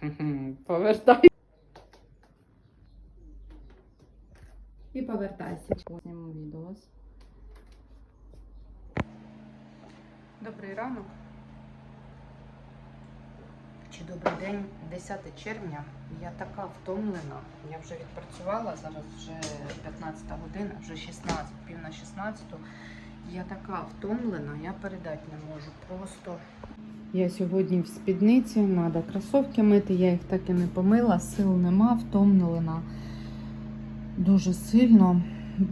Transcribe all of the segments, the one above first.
Повертай. І повертайся. Зніму відео. Добрий ранок. Чи добрий день, 10 червня. Я така втомлена. Я вже відпрацювала, зараз вже 15 година, вже 16, пів на 16. Я така втомлена, я передати не можу. Просто. Я сьогодні в спідниці, треба кросовки мити, я їх так і не помила, сил нема, втомлена дуже сильно.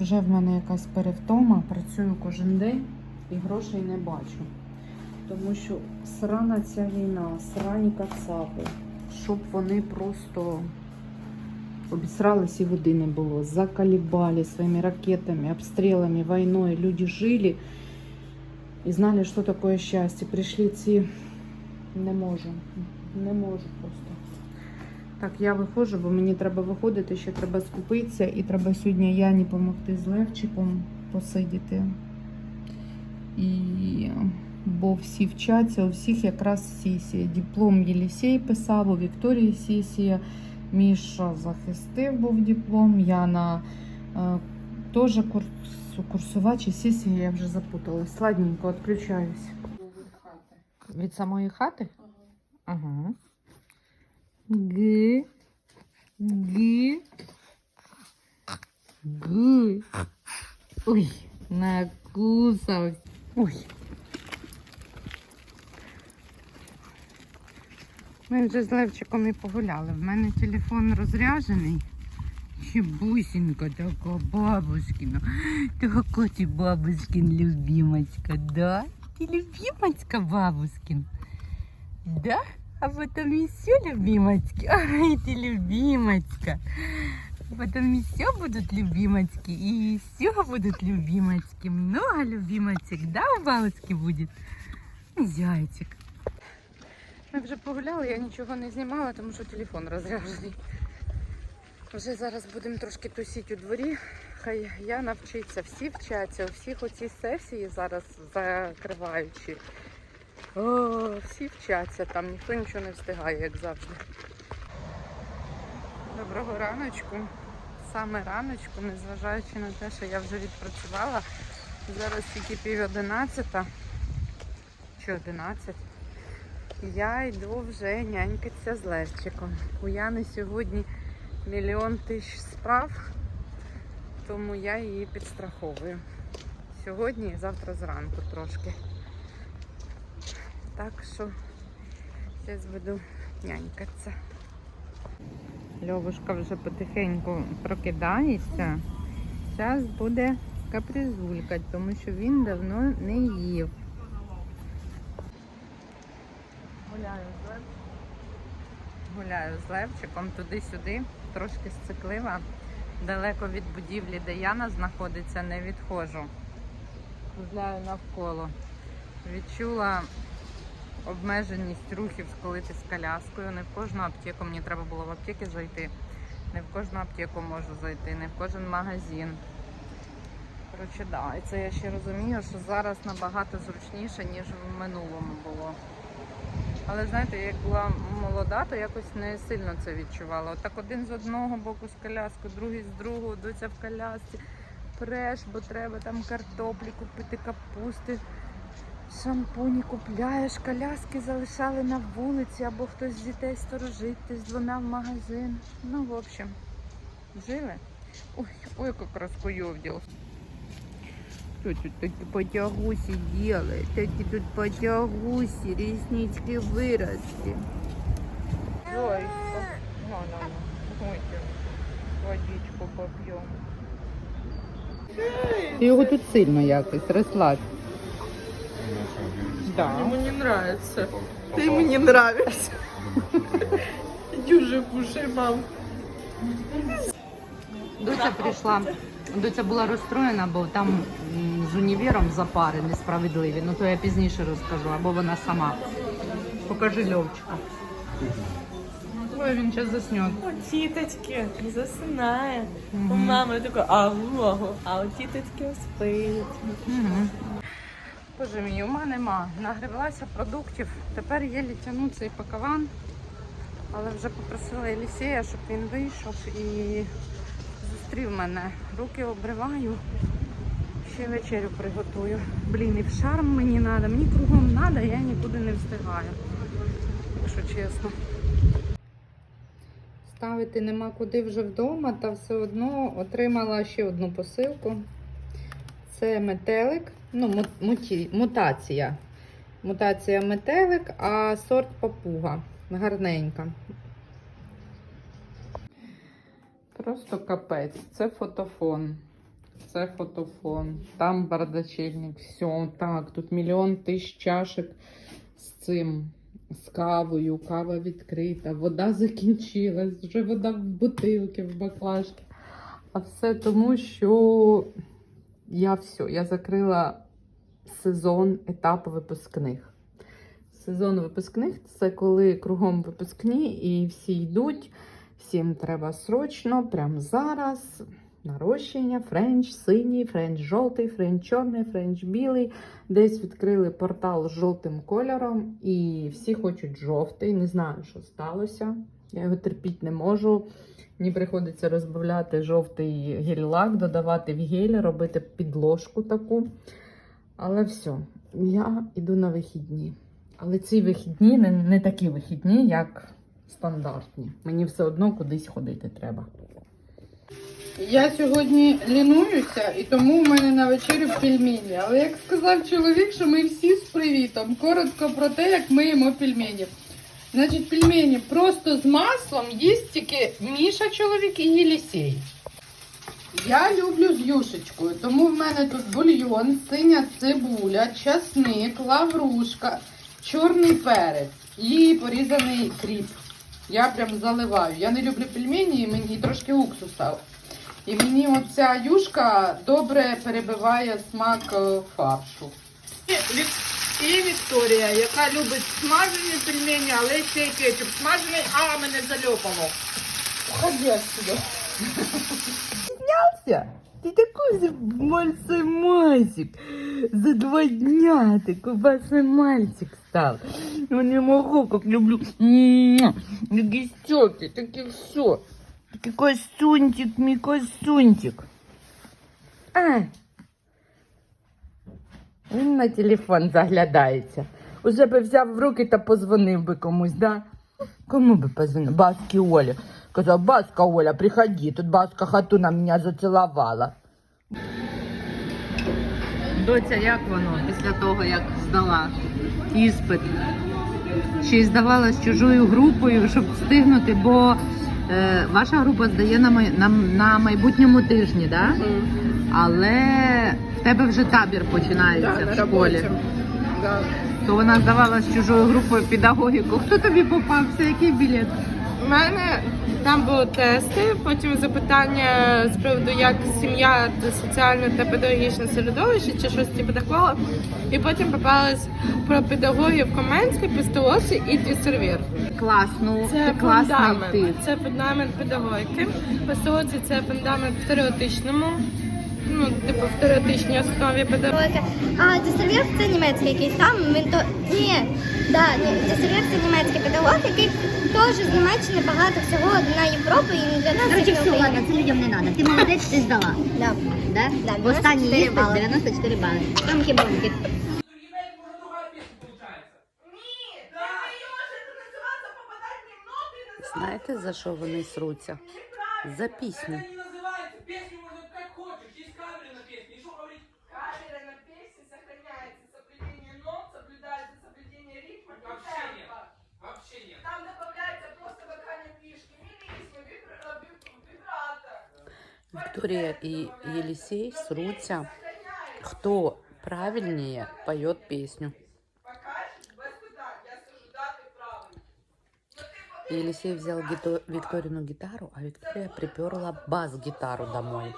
Вже в мене якась перевтома, працюю кожен день і грошей не бачу. Тому що срана ця війна, срані кацапи, щоб вони просто обісрались і води не було, заколебали своими ракетами, обстрілами, війною. Люди жили і знали, що таке щастя. Прийшли ці не можу, не можу просто. Так, я виходжу, бо мені треба виходити, ще треба скупитися, і треба сьогодні Яні допомогти з Левчиком посидіти. І бо всі вчаться, у всіх якраз сесія. Диплом Єлісей писав, у Вікторії сесія. Міша захистив був диплом. Яна е, теж курс, курсова чи сесія, я вже запуталась. Сладненько, відключаюсь. Від самої хати? Ага. Г. Г. Г. Ой, накусав. Ой. Ми вже з Левчиком і погуляли. В мене телефон розряджений. І бусинка така бабушкина. Така ти бабушкин любимочка, да? Ти любимочка бабушкин. Да? А потом еще любимочки. Ай, ты любимочка. Потом еще будут любимочки. И еще будут любимочки. Много любимочек, да, у бабушки будет? Зайчик. Ми вже погуляли, я нічого не знімала, тому що телефон розряджений. Вже зараз будемо трошки тусити у дворі. Хай я навчиться, всі вчаться, у всіх оці сесії зараз закриваючи. О, всі вчаться там, ніхто нічого не встигає, як завжди. Доброго раночку. Саме раночку, незважаючи на те, що я вже відпрацювала. Зараз тільки пів одинадцята чи одинадцять. Я йду вже нянькатися з Левчиком. У Яни сьогодні мільйон тисяч справ, тому я її підстраховую. Сьогодні і завтра зранку трошки. Так що зараз буду нянькатися. Льовушка вже потихеньку прокидається. Зараз буде капризулькать, тому що він давно не їв. Гуляю з Левчиком. Гуляю з Левчиком туди-сюди, трошки сциклива. Далеко від будівлі, де Яна знаходиться, не відходжу. Гуляю навколо. Відчула обмеженість рухів, коли з коляскою. Не в кожну аптеку мені треба було в аптеки зайти. Не в кожну аптеку можу зайти, не в кожен магазин. Коротше, да. І це я ще розумію, що зараз набагато зручніше, ніж в минулому було. Але знаєте, як була молода, то якось не сильно це відчувала. Отак один з одного боку з коляску, другий з другого, доця в колясці. Преш, бо треба там картоплі купити, капусти, шампуні купляєш, коляски залишали на вулиці, або хтось з дітей сторожить, з двома в магазин. Ну, в общем, жили. Ой, ой, як розкуйовділ. Что тут такие потягуси делает? Такие тут потягуси, реснички выросли. Зойка, на, на, на, водичку попьем. Його тут сильно якось, розслабь. Да. Ему не нравится. Ты ему не нравишься. Иди уже кушай, мам. Доця прийшла. Доця була розстроєна, бо там з універом запари несправедливі. Ну то я пізніше розкажу, або вона сама. Покажи Льовчика. Ой, він зараз засне. У тіточки засинає. У мами такой ау, а у тіточки спить. Угу. Боже мій, ума нема. Нагребалася продуктів. Тепер єлі тяну цей пакаван. Але вже попросила Елісея, щоб він вийшов і зустрів мене. Руки обриваю, ще вечерю приготую. Блін, і в шарм мені треба, мені кругом треба, я нікуди не встигаю. Якщо чесно. Ставити нема куди вже вдома, та все одно отримала ще одну посилку. Це метелик, ну, муті- мутація. Мутація метелик, а сорт папуга. Гарненька. Просто капець. Це фотофон. Це фотофон. Там бардачильник. Все, так. Тут мільйон тисяч чашек з цим, з кавою. Кава відкрита. Вода закінчилась. Вже вода в бутилки, в баклажки. А все тому, що я все, я закрила сезон етап випускних. Сезон випускних це коли кругом випускні і всі йдуть. Всім треба срочно, прямо зараз. Нарощення, френч синій, френч жовтий, френч чорний, френч білий. Десь відкрили портал з жовтим кольором, і всі хочуть жовтий. Не знаю, що сталося. Я його терпіти не можу. Мені приходиться розбавляти жовтий гель-лак, додавати в гель, робити підложку таку. Але все, я йду на вихідні. Але ці вихідні не, не такі вихідні, як стандартні. Мені все одно кудись ходити треба. Я сьогодні лінуюся, і тому в мене на вечерю пельмені. Але як сказав чоловік, що ми всі з привітом. Коротко про те, як ми їмо пельмені. Значить, пельмені просто з маслом їсть тільки Міша чоловік і Єлісей. Я люблю з юшечкою, тому в мене тут бульйон, синя цибуля, часник, лаврушка, чорний перець і порізаний кріп. Я прям заливаю. Я не люблю пельмені, і мені трошки уксуса. І мені оця юшка добре перебиває смак е, фаршу. І Вікторія, яка любить смажені пельмені, але ще й кетчуп смажений, а мене зальопало. Ходи отсюда. Ты такой мальцый мальчик. За два дня такой большой мальчик стал. Я не могу, как люблю. Такие щеки, такие все. Такой косунчик, мой косунчик. А. Він на телефон заглядається. Уже би взяв в руки та позвонив би комусь, да? Кому би позвонив? Баски Олі. Казав, Баска Оля, приходи, тут Баска Хатуна мене зацілувала. Доця, як воно після того, як здала іспит? Ще й здавала з чужою групою, щоб встигнути, бо е, ваша група здає на, май, на, на майбутньому тижні, да? але в тебе вже табір починається в школі. Да. То вона здавала з чужою групою педагогіку. Хто тобі попався? Який білет? У мене там були тести, потім запитання з приводу, як сім'я та соціальне та педагогічне середовище чи щось типу такого. І потім попалось про педагогів Каменське, Пестолосі і Дісервір. Класно, Це ти класний фундамент. Це фундамент педагогіки. Пестолосі це фундамент в теоретичному, ну, типу, в теоретичній основі педагогіки. А дистервір це німецький якийсь там. Він то ні, да, ні, дистервір це німецький педагог, який теж з Німеччини багато всього на Європу і для нас Короче, все, ладно, це людям не треба. Ти молодець, ти здала. Да. Да? Да, В останній 94 іспит бали. 94 бали. Тамки-бомки. Знаєте, за що вони сруться? За пісню. Виктория и Елисей срутся, кто правильнее поет песню. Елисей взял Гито... Викторину гитару, а Виктория приперла бас-гитару домой.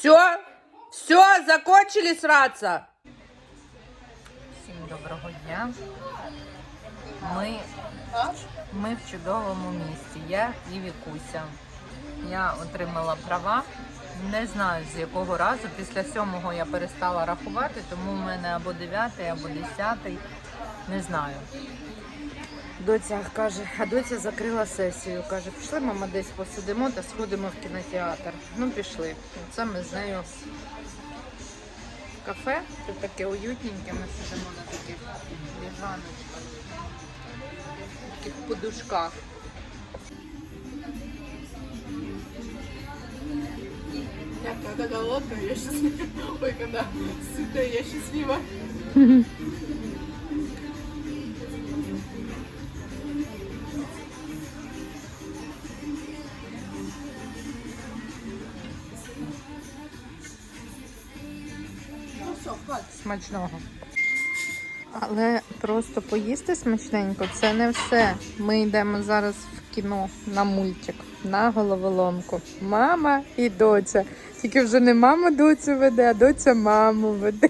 Все? Все, закончили сраться? Всім доброго дня. Ми Ми в чудовому місті. Я і Вікуся. Я отримала права. Не знаю з якого разу. Після сьомого я перестала рахувати, тому в мене або дев'ятий, або десятий. Не знаю. Доця каже, а доця закрила сесію. Каже, пішли, мама, десь посидимо та сходимо в кінотеатр. Ну, пішли. Це ми з нею в кафе. Тут таке уютненьке, ми сидимо на таких ліжаночках, таких подушках. Я когда голодная, я счастлива. Ой, когда сытая, я счастлива. Смачного. Але просто поїсти смачненько це не все. Ми йдемо зараз в кіно на мультик, на головоломку. Мама і доця. Тільки вже не мама доцю веде, а доця маму веде.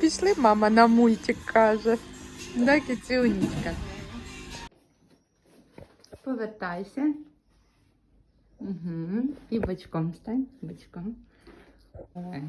Пішли, мама на мультик каже. Да, кіцюнічка. Повертайся. Угу. І бочком стань, бочком. Давай.